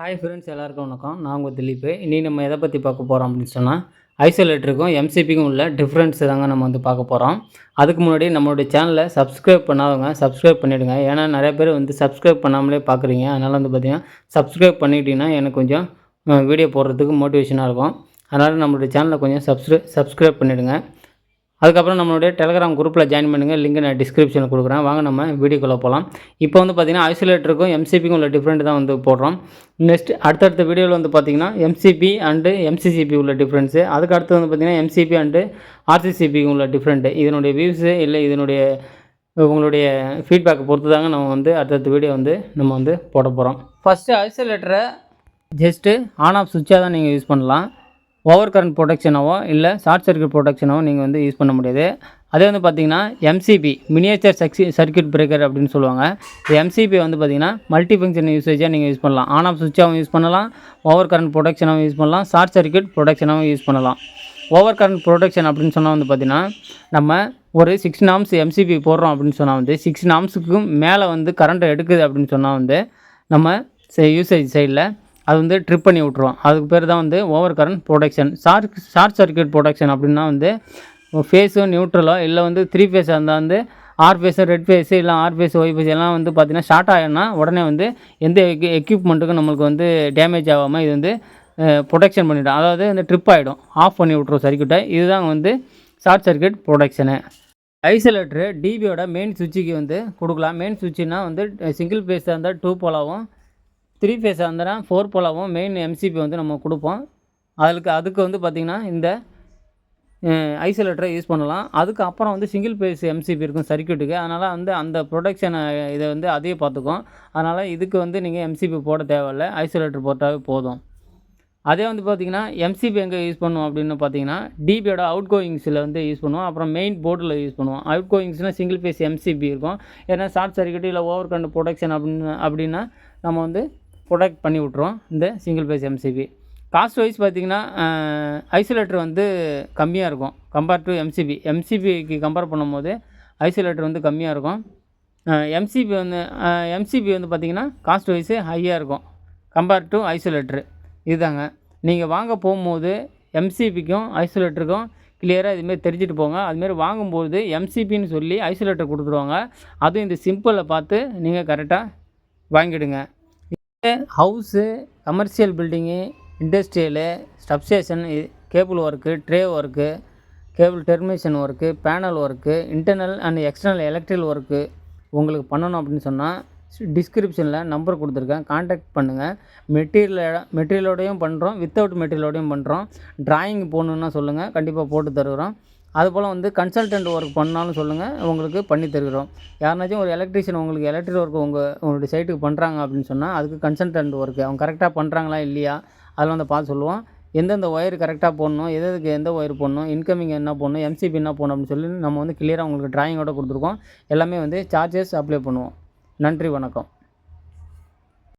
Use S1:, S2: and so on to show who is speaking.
S1: Hi friends எல்லாருக்கும் வணக்கம். நான் உங்கள் திலீப். இனி நம்ம எதை பற்றி பார்க்க போகிறோம் அப்படின்னு சொன்னால் ஐசோலேட்டருக்கும் எம்சிபிக்கும் உள்ள டிஃப்ரென்ஸ் தாங்க நம்ம வந்து பார்க்க போகிறோம் அதுக்கு முன்னாடி நம்மளுடைய சேனலை சப்ஸ்கிரைப் பண்ணாதவங்க சப்ஸ்கிரைப் பண்ணிவிடுங்க ஏன்னா நிறைய பேர் வந்து சப்ஸ்கிரைப் பண்ணாமலே பார்க்குறீங்க. அதனால் வந்து பார்த்தீங்கன்னா சப்ஸ்கிரைப் பண்ணிட்டீங்கன்னா எனக்கு கொஞ்சம் வீடியோ போடுறதுக்கு மோட்டிவேஷனாக இருக்கும். அதனால் நம்மளுடைய சேனலை கொஞ்சம் சப்ஸ்கிரை சப்ஸ்கிரைப் பண்ணிவிடுங்க அதுக்கப்புறம் நம்மளுடைய டெலகிராம் குரூப்பில் ஜாயின் பண்ணுங்கள் லிங்க் நான் டிஸ்கிரிப்ஷனில் கொடுக்குறேன். வாங்க நம்ம வீடியோக்குள்ளே போகலாம் இப்போ வந்து பார்த்திங்கன்னா ஐசோலேட்டருக்கும் எம்சிபிக்கும் உள்ள டிஃப்ரெண்ட் தான் வந்து போடுறோம். நெக்ஸ்ட் அடுத்தடுத்த வீடியோவில் வந்து பார்த்திங்கன்னா எம்சிபி அண்டு எம்சிசிபி உள்ள டிஃப்ரென்ஸு அதுக்கு அடுத்து வந்து பார்த்திங்கன்னா எம்சிபி அண்டு ஆர்சிசிபிக்கும் உள்ள டிஃப்ரெண்ட்டு இதனுடைய வியூஸு இல்லை இதனுடைய உங்களுடைய ஃபீட்பேக்கை பொறுத்து தாங்க நம்ம வந்து அடுத்தடுத்த வீடியோ வந்து நம்ம வந்து போட போகிறோம் ஃபஸ்ட்டு ஐசோலேட்டரை ஜஸ்ட்டு ஆன் ஆஃப் சுவிட்சாக தான் நீங்கள் யூஸ் பண்ணலாம். ஓவர் கரண்ட் ப்ரொடெக்ஷனாவோ இல்லை ஷார்ட் சர்க்யூட் ப்ரொடெக்ஷனாவோ நீங்கள் வந்து யூஸ் பண்ண முடியாது. அதே வந்து பார்த்திங்கன்னா எம்சிபி மினியேச்சர் சக்சி சர்க்யூட் பிரேக்கர் அப்படின்னு சொல்லுவாங்க. இந்த எம்சிபி வந்து பார்த்திங்கன்னா மல்டி ஃபங்க்ஷன் யூசேஜாக நீங்கள் யூஸ் பண்ணலாம் ஆன் ஆஃப் சுவிட்சாகவும் யூஸ் பண்ணலாம். ஓவர் கரண்ட் ப்ரொடெக்ஷனாகவும் யூஸ் பண்ணலாம். ஷார்ட் சர்க்யூட் ப்ரொடெக்ஷனாகவும் யூஸ் பண்ணலாம். ஓவர் கரண்ட் ப்ரொடெக்ஷன் அப்படின்னு சொன்னால் வந்து பார்த்திங்கன்னா நம்ம ஒரு சிக்ஸ் நாம்ஸ் எம்சிபி போடுறோம் அப்படின்னு சொன்னால் வந்து சிக்ஸ் நாம்ஸுக்கும் மேலே வந்து கரண்ட்டை எடுக்குது அப்படின்னு சொன்னால் வந்து நம்ம யூசேஜ் சைடில் அது வந்து ட்ரிப் பண்ணி விட்ருவோம் அதுக்கு பேர் தான் வந்து over current protection short short circuit protection அப்படின்னா வந்து ஃபேஸோ நியூட்ரலோ இல்லை வந்து த்ரீ ஃபேஸாக இருந்தால் வந்து ஆர் ஃபேஸு ரெட் ஃபேஸு இல்லை ஆர் ஃபேஸ் ஒய் ஃபேஸ் எல்லாம் வந்து பார்த்திங்கன்னா ஷார்ட் ஆகினா உடனே வந்து எந்த எக்யூப்மெண்ட்டுக்கும் நம்மளுக்கு வந்து டேமேஜ் ஆகாமல் இது வந்து ப்ரொடெக்ஷன் பண்ணிவிடும் அதாவது இந்த ட்ரிப் ஆகிடும் ஆஃப் பண்ணி விட்ருவோம் சர்க்கியூட்டை இதுதான் வந்து ஷார்ட் சர்க்கியூட் ப்ரொடெக்ஷனு ஐசோலேட்ரு டிபியோட மெயின் சுவிட்சுக்கு வந்து கொடுக்கலாம். மெயின் சுவிட்சுனா வந்து சிங்கிள் ஃபேஸாக இருந்தால் டூ போலாவும் த்ரீ ஃபேஸ் இருந்தால் ஃபோர் போலாவும் மெயின் எம்சிபி வந்து நம்ம கொடுப்போம். அதுக்கு அதுக்கு வந்து பார்த்திங்கன்னா இந்த ஐசோலேட்டரை யூஸ் பண்ணலாம். அதுக்கு அப்புறம் வந்து சிங்கிள் பேஸ் எம்சிபி இருக்கும் சர்க்கியூட்டுக்கு அதனால் வந்து அந்த ப்ரொடக்ஷனை இதை வந்து அதையே பார்த்துக்கும். அதனால் இதுக்கு வந்து நீங்கள் எம்சிபி போட தேவையில்லை. ஐசோலேட்டர் போட்டாவே போதும். அதே வந்து பார்த்திங்கன்னா எம்சிபி எங்கே யூஸ் பண்ணுவோம் அப்படின்னு பார்த்தீங்கன்னா டிபியோட அவுட் கோயிங்ஸில் வந்து யூஸ் பண்ணுவோம். அப்புறம் மெயின் போர்டில் யூஸ் பண்ணுவோம். அவுட் கோயிங்ஸ்னால் சிங்கிள் பேஸ் எம்சிபி இருக்கும். ஏன்னா ஷார்ட் சர்க்கியூட் இல்லை ஓவர் கரண்ட் ப்ரொடக்ஷன் அப்படின்னு அப்படின்னா நம்ம வந்து ப்ரொடக்ட் பண்ணி விட்ருவோம் இந்த single phase MCB cost wise பார்த்திங்கன்னா ஐசோலேட்டர் வந்து கம்மியாக இருக்கும். கம்பேர் டு எம்சிபி எம்சிபிக்கு கம்பேர் பண்ணும்போது ஐசோலேட்டர் வந்து கம்மியாக இருக்கும். எம்சிபி வந்து எம்சிபி வந்து பார்த்திங்கன்னா காஸ்ட் வைஸு ஹையாக இருக்கும். கம்பேர் டு ஐசோலேட்ரு இதுதாங்க. நீங்கள் வாங்க போகும்போது எம்சிபிக்கும் ஐசோலேட்டருக்கும் கிளியராக இதுமாரி தெரிஞ்சுட்டு போங்க. அதுமாரி வாங்கும்போது எம்சிபின்னு சொல்லி ஐசோலேட்டர் கொடுத்துருவாங்க அதுவும் இந்த சிம்பிளை பார்த்து நீங்கள் கரெக்டாக வாங்கிடுங்க. House commercial building industrial substation cable work tray work cable termination work panel work internal and external electrical work உங்களுக்கு பண்ணணும் அப்படின்னு சொன்னால் டிஸ்கிரிப்ஷனில் நம்பர் கொடுத்துருக்கேன். காண்டாக்ட் பண்ணுங்கள் மெட்டீரியல் மெட்டீரியலோடையும் பண்ணுறோம் வித்தவுட் மெட்டீரியலோடையும் பண்ணுறோம் ட்ராயிங் போகணுன்னா சொல்லுங்கள் கண்டிப்பாக போட்டு தருகிறோம். அதுபோல் வந்து கன்சல்டன்ட் ஒர்க் பண்ணாலும் சொல்லுங்கள் உங்களுக்கு பண்ணி தருகிறோம். யாருனாச்சும் ஒரு எலக்ட்ரிஷியன் உங்களுக்கு எலக்ட்ரிக் ஒர்க் உங்கள் உங்களுடைய சைட்டுக்கு பண்ணுறாங்க அப்படின்னு சொன்னால் அதுக்கு கன்சல்டன்ட் ஒர்க்கு அவங்க கரெக்டாக பண்ணுறாங்களா இல்லையா? அதில் வந்து பார்த்து சொல்லுவோம். எந்தெந்த ஒயர் கரெக்டாக போடணும் எது எதுக்கு எந்த ஒயர் போடணும் இன்கமிங் என்ன போடணும் எம்சிபி என்ன போடணும் அப்படின்னு சொல்லி நம்ம வந்து கிளியராக உங்களுக்கு ட்ராயிங்கோட கொடுத்துருக்கோம். எல்லாமே வந்து சார்ஜஸ் அப்ளை பண்ணுவோம். நன்றி வணக்கம்.